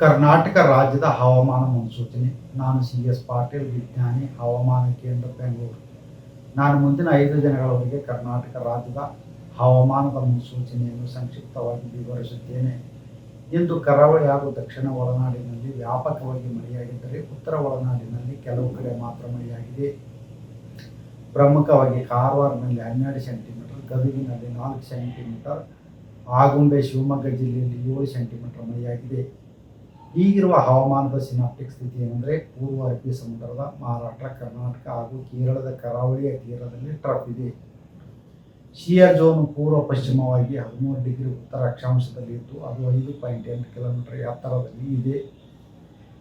ಕರ್ನಾಟಕ ರಾಜ್ಯದ ಹವಾಮಾನ ಮುನ್ಸೂಚನೆ. ನಾನು ಸಿ ಎಸ್ ಪಾಟೀಲ್, ವಿಜ್ಞಾನಿ, ಹವಾಮಾನ ಕೇಂದ್ರ ಬೆಂಗಳೂರು. ನಾನು ಮುಂದಿನ ಐದು ದಿನಗಳವರೆಗೆ ಕರ್ನಾಟಕ ರಾಜ್ಯದ ಹವಾಮಾನದ ಮುನ್ಸೂಚನೆಯನ್ನು ಸಂಕ್ಷಿಪ್ತವಾಗಿ ವಿವರಿಸುತ್ತೇನೆ. ಇಂದು ಕರಾವಳಿ ಹಾಗೂ ದಕ್ಷಿಣ ಒಳನಾಡಿನಲ್ಲಿ ವ್ಯಾಪಕವಾಗಿ ಮಳೆಯಾಗಿದ್ದರೆ ಉತ್ತರ ಒಳನಾಡಿನಲ್ಲಿ ಕೆಲವು ಕಡೆ ಮಾತ್ರ ಮಳೆಯಾಗಿದೆ. ಪ್ರಮುಖವಾಗಿ ಕಾರವಾರದಲ್ಲಿ ಹನ್ನೆರಡು ಸೆಂಟಿಮೀಟರ್, ಗದುಗಿನಲ್ಲಿ ನಾಲ್ಕು ಸೆಂಟಿಮೀಟರ್, ಆಗುಂಬೆ, ಶಿವಮೊಗ್ಗ ಜಿಲ್ಲೆಯಲ್ಲಿ ಏಳು ಸೆಂಟಿಮೀಟರ್ ಮಳೆಯಾಗಿದೆ. ಈಗಿರುವ ಹವಾಮಾನದ ಸಿನಾಪ್ಟಿಕ್ ಸ್ಥಿತಿ ಏನೆಂದರೆ ಪೂರ್ವ ಅರಬ್ಬಿ ಸಮುದ್ರದ ಮಹಾರಾಷ್ಟ್ರ ಕರ್ನಾಟಕ ಹಾಗೂ ಕೇರಳದ ಕರಾವಳಿಯ ತೀರದಲ್ಲಿ ಟ್ರಫ್ ಇದೆ. ಶಿಯರ್ ಝೋನ್ ಪೂರ್ವ ಪಶ್ಚಿಮವಾಗಿ ಹದಿಮೂರು ಡಿಗ್ರಿ ಉತ್ತರ ಅಕ್ಷಾಂಶದಲ್ಲಿ ಇದ್ದು, ಅದು ಐದು ಪಾಯಿಂಟ್ ಎಂಟು ಕಿಲೋಮೀಟರ್ ಎತ್ತರದಲ್ಲಿ ಇದೆ.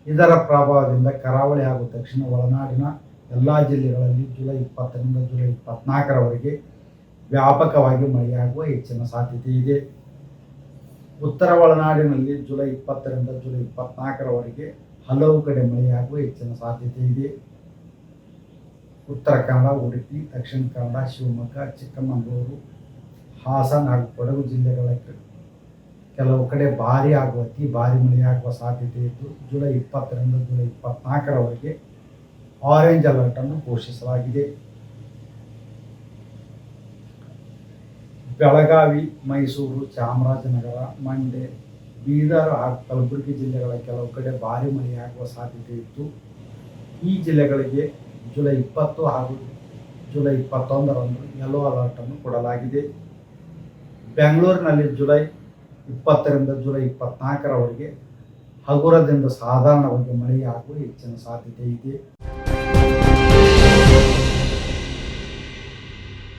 ಇದರ ಪ್ರಭಾವದಿಂದ ಕರಾವಳಿ ಹಾಗೂ ದಕ್ಷಿಣ ಒಳನಾಡಿನ ಎಲ್ಲ ಜಿಲ್ಲೆಗಳಲ್ಲಿ ಜುಲೈ ಇಪ್ಪತ್ತರಿಂದ ಜುಲೈ ಇಪ್ಪತ್ನಾಲ್ಕರವರೆಗೆ ವ್ಯಾಪಕವಾಗಿ ಮಳೆಯಾಗುವ ಹೆಚ್ಚಿನ ಸಾಧ್ಯತೆ ಇದೆ. ಉತ್ತರ ಒಳನಾಡಿನಲ್ಲಿ ಜುಲೈ ಇಪ್ಪತ್ತರಿಂದ ಜುಲೈ ಇಪ್ಪತ್ನಾಲ್ಕರವರೆಗೆ ಹಲವು ಕಡೆ ಮಳೆಯಾಗುವ ಹೆಚ್ಚಿನ ಸಾಧ್ಯತೆ ಇದೆ. ಉತ್ತರ ಕನ್ನಡ, ಉಡುಪಿ, ದಕ್ಷಿಣ ಕನ್ನಡ, ಶಿವಮೊಗ್ಗ, ಚಿಕ್ಕಮಗಳೂರು, ಹಾಸನ ಹಾಗೂ ಕೊಡಗು ಜಿಲ್ಲೆಗಳ ಕೆಲವು ಕಡೆ ಭಾರಿ ಆಗುವ, ಅತಿ ಭಾರಿ ಮಳೆಯಾಗುವ ಸಾಧ್ಯತೆ ಇದ್ದು, ಜುಲೈ ಇಪ್ಪತ್ತರಿಂದ ಜುಲೈ ಇಪ್ಪತ್ನಾಲ್ಕರವರೆಗೆ ಆರೆಂಜ್ ಅಲರ್ಟನ್ನು ಘೋಷಿಸಲಾಗಿದೆ. ಬೆಳಗಾವಿ, ಮೈಸೂರು, ಚಾಮರಾಜನಗರ, ಮಂಡ್ಯ, ಬೀದರ್ ಹಾಗೂ ಕಲಬುರಗಿ ಜಿಲ್ಲೆಗಳ ಕೆಲವು ಕಡೆ ಭಾರಿ ಮಳೆಯಾಗುವ ಸಾಧ್ಯತೆ ಇತ್ತು. ಈ ಜಿಲ್ಲೆಗಳಿಗೆ ಜುಲೈ ಇಪ್ಪತ್ತು ಹಾಗೂ ಜುಲೈ ಇಪ್ಪತ್ತೊಂದರಂದು ಯೆಲ್ಲೋ ಅಲರ್ಟ್ ಅನ್ನು ಕೊಡಲಾಗಿದೆ. ಬೆಂಗಳೂರಿನಲ್ಲಿ ಜುಲೈ ಇಪ್ಪತ್ತರಿಂದ ಜುಲೈ ಇಪ್ಪತ್ನಾಲ್ಕರವರೆಗೆ ಹಗುರದಿಂದ ಸಾಧಾರಣವಾಗಿ ಮಳೆಯಾಗುವ ಹೆಚ್ಚಿನ ಸಾಧ್ಯತೆ ಇದೆ.